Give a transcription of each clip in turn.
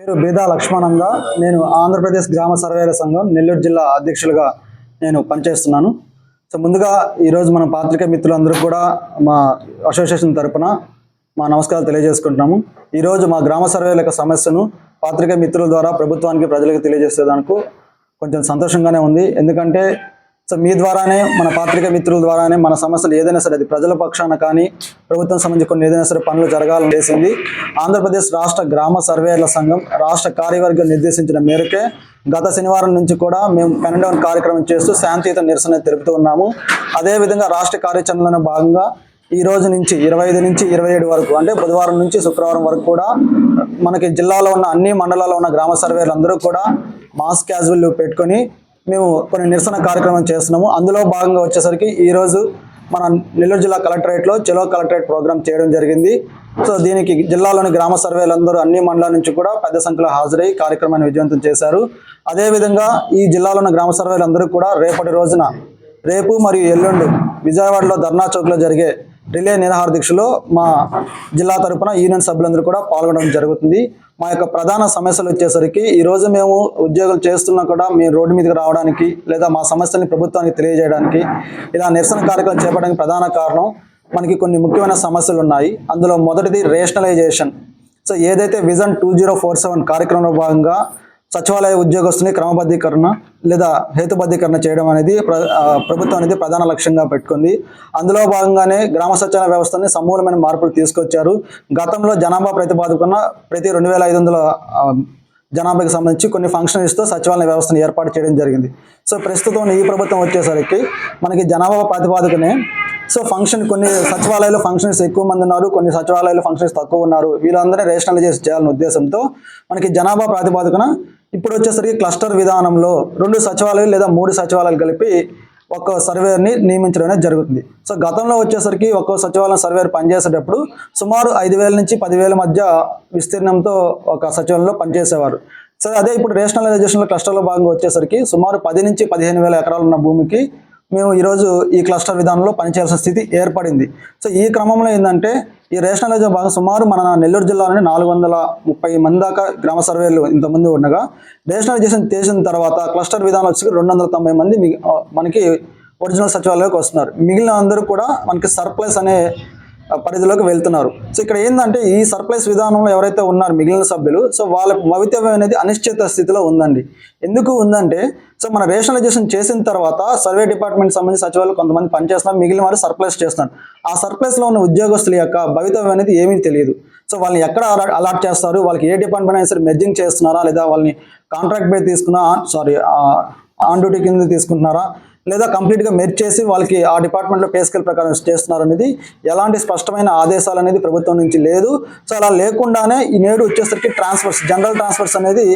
పేరు బేదా లక్ష్మణంగా నేను ఆంధ్రప్రదేశ్ గ్రామ సర్వేల సంఘం నెల్లూరు జిల్లా అధ్యక్షులుగా నేను పనిచేస్తున్నాను. సో ముందుగా ఈరోజు మన పాత్రిక మిత్రులందరూ కూడా మా అసోసియేషన్ తరపున మా నమస్కారాలు తెలియజేసుకుంటున్నాము. ఈరోజు మా గ్రామ సర్వేల యొక్క సమస్యను పాత్రిక మిత్రుల ద్వారా ప్రభుత్వానికి ప్రజలకు తెలియజేసేదానికి కొంచెం సంతోషంగానే ఉంది. ఎందుకంటే సో మీ ద్వారానే మన పాత్రిక మిత్రుల ద్వారానే మన సమస్యలు ఏదైనా సరే అది ప్రజల పక్షాన కానీ ప్రభుత్వం సంబంధించి కొన్ని ఏదైనా సరే పనులు జరగాలని చేసింది. ఆంధ్రప్రదేశ్ రాష్ట్ర గ్రామ సర్వేల సంఘం రాష్ట్ర కార్యవర్గం నిర్దేశించిన మేరకే గత శనివారం నుంచి కూడా మేము పెన్డౌన్ కార్యక్రమం చేస్తూ శాంతియుత నిరసన తెలుపుతూ ఉన్నాము. అదేవిధంగా రాష్ట్ర కార్యాచరణలో భాగంగా ఈ రోజు నుంచి ఇరవై ఐదు నుంచి ఇరవై ఏడు వరకు అంటే బుధవారం నుంచి శుక్రవారం వరకు కూడా మనకి జిల్లాలో ఉన్న అన్ని మండలాల్లో ఉన్న గ్రామ సర్వేలు అందరూ కూడా మాస్ క్యాజువల్ పెట్టుకొని మేము కొన్ని నిరసన కార్యక్రమం చేస్తున్నాము. అందులో భాగంగా వచ్చేసరికి ఈరోజు మన నెల్లూరు జిల్లా కలెక్టరేట్లో చెలో కలెక్టరేట్ ప్రోగ్రామ్ చేయడం జరిగింది. సో దీనికి జిల్లాలోని గ్రామ సర్వేలందరూ అన్ని మండలాల నుంచి కూడా పెద్ద సంఖ్యలో హాజరై కార్యక్రమాన్ని విజయవంతం చేశారు. అదేవిధంగా ఈ జిల్లాలోని గ్రామ సర్వేలందరూ కూడా రేపటి రోజున రేపు మరియు ఎల్లుండి విజయవాడలో ధర్నా చౌక్లో జరిగే రిలే నిరాహార దీక్షలో మా జిల్లా తరపున యూనియన్ సభ్యులందరూ కూడా పాల్గొనడం జరుగుతుంది. మా యొక్క ప్రధాన సమస్యలు వచ్చేసరికి ఈరోజు మేము ఉద్యోగాలు చేస్తున్నా కూడా మేము రోడ్డు మీదకి రావడానికి లేదా మా సమస్యల్ని ప్రభుత్వానికి తెలియజేయడానికి ఇలా నిరసన కార్యక్రమం చేపడానికి ప్రధాన కారణం మనకి కొన్ని ముఖ్యమైన సమస్యలు ఉన్నాయి. అందులో మొదటిది రేషనలైజేషన్ సో ఏదైతే vision two zero four seven కార్యక్రమంలో భాగంగా సచివాలయ ఉద్యోగస్తుని క్రమబద్ధీకరణ లేదా హేతుబద్ధీకరణ చేయడం అనేది ప్రభుత్వం అనేది ప్రధాన లక్ష్యంగా పెట్టుకుంది. అందులో భాగంగానే గ్రామ సచివాలయ వ్యవస్థని సమూలమైన మార్పులు తీసుకొచ్చారు. గతంలో జనాభా ప్రతిపాదకున్న ప్రతి రెండు వేల ఐదు వందల జనాభాకి సంబంధించి కొన్ని ఫంక్షనరీస్తో సచివాలయ వ్యవస్థను ఏర్పాటు చేయడం జరిగింది. సో ప్రస్తుతం ఈ ప్రభుత్వం వచ్చేసరికి మనకి జనాభా ప్రాతిపాదికనే సో ఫంక్షన్ కొన్ని సచివాలయాలు ఫంక్షన్స్ ఎక్కువ మంది ఉన్నారు కొన్ని సచివాలయాలు ఫంక్షన్స్ తక్కువ ఉన్నారు. వీళ్ళందరినీ రేషనలైజ్ చేయాలనే ఉద్దేశంతో మనకి జనాభా ప్రాతిపాదికన ఇప్పుడు వచ్చేసరికి క్లస్టర్ విధానంలో రెండు సచివాలయాలు లేదా మూడు సచివాలయాలు కలిపి ఒక సర్వేని నియమించడం అనేది జరుగుతుంది. సో గతంలో వచ్చేసరికి ఒక్కో సచివాలయం సర్వేర్ పనిచేసేటప్పుడు సుమారు ఐదు వేల నుంచి పదివేల మధ్య విస్తీర్ణంతో ఒక సచివాలయంలో పనిచేసేవారు. సరే అదే ఇప్పుడు రేషనలైజేషన్లో క్లస్టర్లో భాగంగా వచ్చేసరికి సుమారు పది నుంచి పదిహేను వేల ఎకరాలు ఉన్న భూమికి మేము ఈరోజు ఈ క్లస్టర్ విధానంలో పనిచేయాల్సిన స్థితి ఏర్పడింది. సో ఈ క్రమంలో ఏంటంటే ఈ రేషనలైజ్ భాగం సుమారు మన నెల్లూరు జిల్లాలోని నాలుగు వందల ముప్పై మంది దాకా గ్రామ సర్వేలు ఇంతమంది ఉండగా రేషనలైజేషన్ చేసిన తర్వాత క్లస్టర్ విధానం వచ్చి రెండు వందల తొంభై మంది మనకి ఒరిజినల్ సచివాలయంలోకి వస్తున్నారు. మిగిలిన అందరూ కూడా మనకి సర్ప్లస్ అనే పరిధిలోకి వెళ్తున్నారు. సో ఇక్కడ ఏంటంటే ఈ సర్ప్లైస్ విధానంలో ఎవరైతే ఉన్నారు మిగిలిన సభ్యులు సో వాళ్ళ భవితవ్యం అనేది అనిశ్చిత స్థితిలో ఉందండి. ఎందుకు ఉందంటే సో మన రేషనలైజేషన్ చేసిన తర్వాత సర్వే డిపార్ట్మెంట్ సంబంధించి సచివాలయం కొంతమంది పనిచేస్తున్నారు మిగిలిన వారు సర్ప్లైస్ చేస్తున్నారు. ఆ సర్ప్లైస్లో ఉన్న ఉద్యోగస్తుల యొక్క భవితవ్యం అనేది ఏమీ తెలియదు. సో వాళ్ళని ఎక్కడ అలా- అలాట్ చేస్తారు? వాళ్ళకి ఏ డిపార్ట్మెంట్ అయినా సరే మెర్జింగ్ చేస్తున్నారా? లేదా వాళ్ళని కాంట్రాక్ట్ పై తీసుకున్నా సారీ ఆన్ డ్యూటీ కింద తీసుకుంటున్నారా? లేదా కంప్లీట్గా మెర్జ్ చేసి వాళ్ళకి ఆ డిపార్ట్మెంట్లో పే స్కేల్ ప్రకారం చేస్తున్నారు అనేది ఎలాంటి స్పష్టమైన ఆదేశాలు అనేది ప్రభుత్వం నుంచి లేదు. సో అలా లేకుండానే ఈ నేడు వచ్చేసరికి ట్రాన్స్ఫర్స్ జనరల్ ట్రాన్స్ఫర్స్ అనేది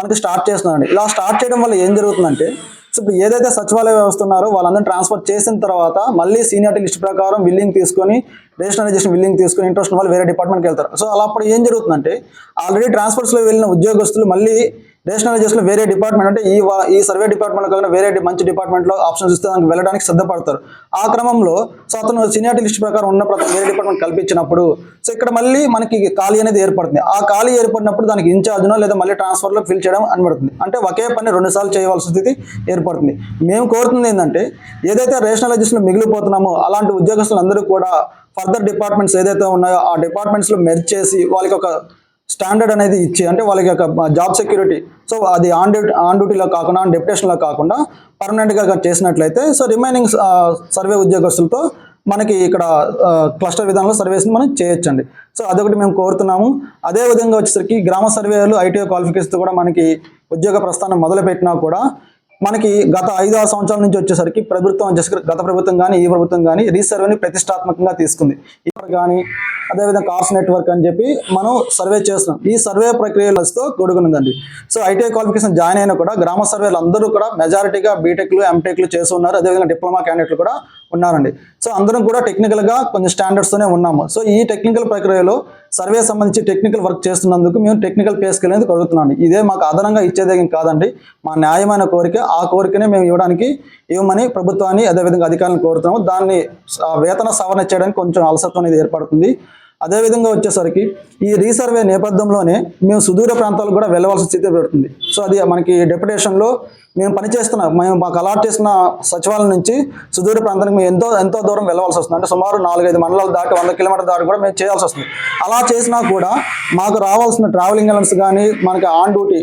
మనకి స్టార్ట్ చేస్తున్నారండి. ఇలా స్టార్ట్ చేయడం వల్ల ఏం జరుగుతుందంటే సో ఇప్పుడు ఏదైతే సచివాలయ వ్యవస్థ ఉన్నారో వాళ్ళందరూ ట్రాన్స్ఫర్ చేసిన తర్వాత మళ్ళీ సీనియారిటీ లిస్ట్ ప్రకారం బిల్లింగ్ తీసుకొని రేషనలైజేషన్ బిల్లింగ్ తీసుకొని ఇంట్రెస్ట్ వాళ్ళు వేరే డిపార్ట్మెంట్కి వెళ్తారు. సో అలా అప్పుడు ఏం జరుగుతుందంటే ఆల్రెడీ ట్రాన్స్ఫర్స్లో వెళ్ళిన ఉద్యోగస్తులు మళ్ళీ రేషనలైజేషన్ వేరే డిపార్ట్మెంట్ అంటే ఈ ఈ సర్వే డిపార్ట్మెంట్ కాకుండా వేరే మంచి డిపార్ట్మెంట్లో ఆప్షన్స్ ఇస్తే దానికి వెళ్ళడానికి సిద్ధపడతారు. ఆ క్రమంలో సో అతను సీనియారిటీ లిస్ట్ ప్రకారం ఉన్న ప్రకారం వేరే డిపార్ట్మెంట్ కల్పించినప్పుడు సో ఇక్కడ మళ్ళీ మనకి ఖాళీ అనేది ఏర్పడుతుంది. ఆ ఖాళీ ఏర్పడినప్పుడు దానికి ఇన్ఛార్జ్నో లేదా మళ్ళీ ట్రాన్స్ఫర్లో ఫిల్ చేయడం అనబడుతుంది. అంటే ఒకే పని రెండుసార్లు చేయవలసిన స్థితి ఏర్పడుతుంది. మేము కోరుతుంది ఏంటంటే ఏదైతే రేషనలైజేషన్లో మిగిలిపోతున్నామో అలాంటి ఉద్యోగస్తులందరూ కూడా ఫర్దర్ డిపార్ట్మెంట్స్ ఏదైతే ఉన్నాయో ఆ డిపార్ట్మెంట్స్లో మెర్జ్ చేసి వాళ్ళకి ఒక స్టాండర్డ్ అనేది ఇచ్చి అంటే వాళ్ళకి యొక్క జాబ్ సెక్యూరిటీ సో అది ఆన్ డ్యూటీ ఆన్ డ్యూటీలో కాకుండా ఆన్ డెప్యుటేషన్లో కాకుండా పర్మనెంట్గా చేసినట్లయితే సో రిమైనింగ్ సర్వే ఉద్యోగస్తులతో మనకి ఇక్కడ క్లస్టర్ విధానంలో సర్వేస్ని మనం చేయొచ్చండి. సో అదొకటి మేము కోరుతున్నాము. అదే విధంగా వచ్చేసరికి గ్రామ సర్వేలు ఐటీఐ క్వాలిఫికేషన్ కూడా మనకి ఉద్యోగ ప్రస్థానం మొదలుపెట్టినా కూడా మనకి గత ఐదు ఆరు సంవత్సరాల నుంచి వచ్చేసరికి ప్రభుత్వం వచ్చేసరికి గత ప్రభుత్వం కానీ ఈ ప్రభుత్వం కానీ రీసర్వేని ప్రతిష్టాత్మకంగా తీసుకుంది. ఇప్పుడు కానీ అదేవిధంగా కార్స్ నెట్వర్క్ అని చెప్పి మనం సర్వే చేస్తున్నాం. ఈ సర్వే ప్రక్రియలతో కూడుకున్నదండి సో ఐటీఐ క్వాలిఫికేషన్ జాయిన్ అయినా కూడా గ్రామ సర్వేలు అందరూ కూడా మెజారిటీగా బీటెక్లు ఎంటెక్లు చేసి ఉన్నారు. అదేవిధంగా డిప్లొమా క్యాండిడేట్లు కూడా ఉన్నారండి. సో అందరం కూడా టెక్నికల్గా కొంచెం స్టాండర్డ్స్తోనే ఉన్నాము. సో ఈ టెక్నికల్ ప్రక్రియలో సర్వే సంబంధించి టెక్నికల్ వర్క్ చేస్తున్నందుకు మేము టెక్నికల్ పే స్కేల్ అనేది కొడుతున్నాం ఇదే మాకు అదనంగా ఇచ్చేదేం కాదండి. మా న్యాయమైన కోరిక ఆ కోరికనే మేము ఇవ్వడానికి ఇవ్వమని ప్రభుత్వాన్ని అదేవిధంగా అధికారులను కోరుతున్నాము. దాన్ని వేతన సవరణ చేయడానికి కొంచెం అలసత్వం అనేది ఏర్పడుతుంది. అదేవిధంగా వచ్చేసరికి ఈ రీసర్వే నేపథ్యంలోనే మేము సుదూర ప్రాంతాలకు కూడా వెళ్ళవలసిన స్థితి పెడుతుంది సో అది మనకి డెప్యుటేషన్లో మేము పనిచేస్తున్న మేము మాకు అలాట్ చేసిన సచివాలయం నుంచి సుదూర ప్రాంతానికి మేము ఎంతో ఎంతో దూరం వెళ్ళవలసి వస్తుంది. అంటే సుమారు నాలుగైదు మండలాలు దాటి వంద కిలోమీటర్ దాటి కూడా మేము చేయాల్సి వస్తుంది. అలా చేసినా కూడా మాకు రావాల్సిన ట్రావెలింగ్ అలవెన్స్ కానీ మనకి ఆన్ డ్యూటీ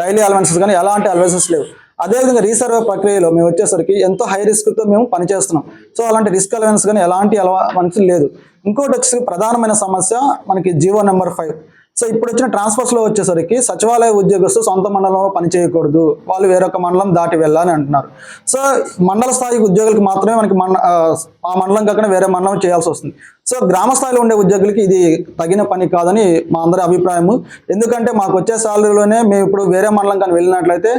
డైలీ అలవెన్సెస్ కానీ ఎలాంటి అలవెన్సెస్ లేవు. అదేవిధంగా రీసర్వే ప్రక్రియలో మేము వచ్చేసరికి ఎంతో హై రిస్క్తో మేము పనిచేస్తున్నాం. సో అలాంటి రిస్క్ అలవెన్స్ కానీ ఎలాంటి అలవా అలవెన్స్ లేదు. ఇంకోటి వచ్చేసి ప్రధానమైన సమస్య మనకి జీవో నెంబర్ ఫైవ్. సో ఇప్పుడు వచ్చిన ట్రాన్స్ఫర్స్లో వచ్చేసరికి సచివాలయ ఉద్యోగస్తులు సొంత మండలంలో పనిచేయకూడదు వాళ్ళు వేరొక మండలం దాటి వెళ్ళాలని అంటున్నారు. సో మండల స్థాయి ఉద్యోగులకు మాత్రమే మనకి మండ ఆ, ఆ మండలం కాకుండా వేరే మండలం చేయాల్సి వస్తుంది. సో గ్రామ స్థాయిలో ఉండే ఉద్యోగులకి ఇది తగిన పని కాదని మా అందరి అభిప్రాయము. ఎందుకంటే మాకు వచ్చే శాలరీలోనే మేము ఇప్పుడు వేరే మండలం కానీ వెళ్ళినట్లయితే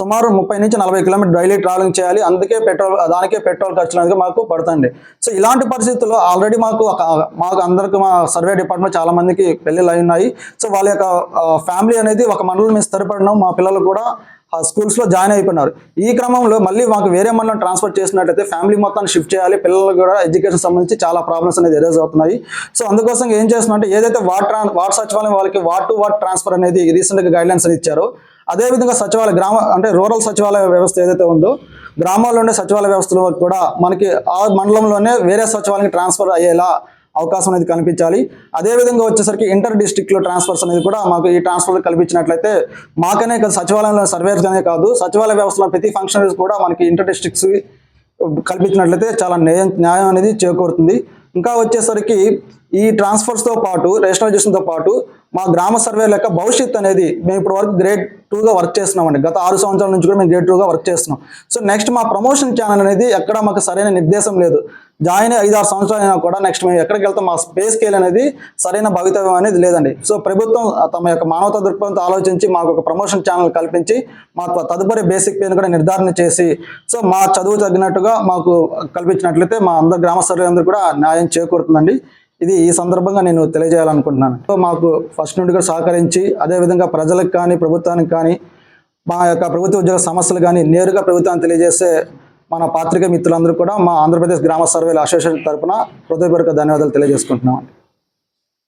సుమారు ముప్పై నుంచి నలభై కిలోమీటర్ డైలీ ట్రావెలింగ్ చేయాలి. అందుకే పెట్రోల్ దానికే పెట్రోల్ ఖర్చులు అనేది మాకు పడుతుంది. సో ఇలాంటి పరిస్థితుల్లో ఆల్రెడీ మాకు ఒక మాకు అందరికి మా సర్వే డిపార్ట్మెంట్ చాలా మందికి పెళ్ళిళ్ళు అయి ఉన్నాయి. సో వాళ్ళ యొక్క ఫ్యామిలీ అనేది ఒక మండలం మేము స్థిరపడడం మా పిల్లలు కూడా ఆ స్కూల్స్లో జాయిన్ అయిపోయినారు. ఈ క్రమంలో మళ్ళీ మాకు వేరే మండలం ట్రాన్స్ఫర్ చేసినట్టయితే ఫ్యామిలీ మొత్తాన్ని షిఫ్ట్ చేయాలి. పిల్లలకు కూడా ఎడ్యుకేషన్ సంబంధించి చాలా ప్రాబ్లమ్స్ అనేది ఎరేజ్ అవుతున్నాయి. సో అందుకోసం ఏం చేస్తున్నాం అంటే ఏదైతే వాట్ ట్రాన్ వాట్ సచివాలయం వాళ్ళకి వాట్ టు వాట్ ట్రాన్స్ఫర్ అనేది రీసెంట్గా గైడ్లైన్స్ అని ఇచ్చారో అదేవిధంగా సచివాలయ గ్రామ అంటే రూరల్ సచివాలయ వ్యవస్థ ఏదైతే ఉందో గ్రామాల్లో ఉండే సచివాలయ వ్యవస్థలో కూడా మనకి ఆ మండలంలోనే వేరే సచివాలయానికి ట్రాన్స్ఫర్ అయ్యేలా అవకాశం అనేది కనిపించాలి. అదేవిధంగా వచ్చేసరికి ఇంటర్ డిస్టిక్లో ట్రాన్స్ఫర్స్ అనేది కూడా మాకు ఈ ట్రాన్స్ఫర్ కల్పించినట్లయితే మాకనే కాదు సచివాలయంలో సర్వేర్స్గానే కాదు సచివాలయ వ్యవస్థలో ప్రతి ఫంక్షనరీస్ కూడా మనకి ఇంటర్ డిస్టిక్స్ కల్పించినట్లయితే చాలా న్యాయం న్యాయం అనేది చేకూరుతుంది. ఇంకా వచ్చేసరికి ఈ ట్రాన్స్ఫర్స్తో పాటు రేషనలైజేషన్తో పాటు మా గ్రామ సర్వే లెక్క భవిష్యత్ అనేది మేము ఇప్పుడు వరకు గ్రేడ్ టూగా వర్క్ చేస్తున్నామండి. గత ఆరు సంవత్సరాల నుంచి కూడా మేము గ్రేడ్ టూగా వర్క్ చేస్తున్నాం. సో నెక్స్ట్ మా ప్రమోషన్ ఛానల్ అనేది ఎక్కడ మాకు సరైన నిర్దేశం లేదు. జాయిన్ ఐదు ఆరు సంవత్సరాలు అయినా కూడా నెక్స్ట్ మేము ఎక్కడికి వెళ్తాం మా స్పే స్కేల్ అనేది సరైన భవితవ్యం అనేది లేదండి. సో ప్రభుత్వం తమ యొక్క మానవతా దృక్పథంతో ఆలోచించి మాకు ఒక ప్రమోషన్ ఛానల్ కల్పించి మాకు తదుపరి బేసిక్ పేను కూడా నిర్ధారణ చేసి సో మా చదువు తగ్గినట్టుగా మాకు కల్పించినట్లయితే మా అందరు గ్రామ సర్వే అందరూ కూడా న్యాయం చేకూరుతుందండి. ఇది ఈ సందర్భంగా నేను తెలియజేయాలనుకుంటున్నాను. సో మాకు ఫస్ట్ నుండి కూడా సహకరించి అదేవిధంగా ప్రజలకు కానీ ప్రభుత్వానికి కానీ మా యొక్క ప్రభుత్వ ఉద్యోగ సమస్యలు కానీ నేరుగా ప్రభుత్వాన్ని తెలియజేసే మన పాత్రిక మిత్రులందరూ కూడా మా ఆంధ్రప్రదేశ్ గ్రామ సర్వేల అసోసియేషన్ తరఫున హృదయపూర్వక ధన్యవాదాలు తెలియజేసుకుంటున్నాం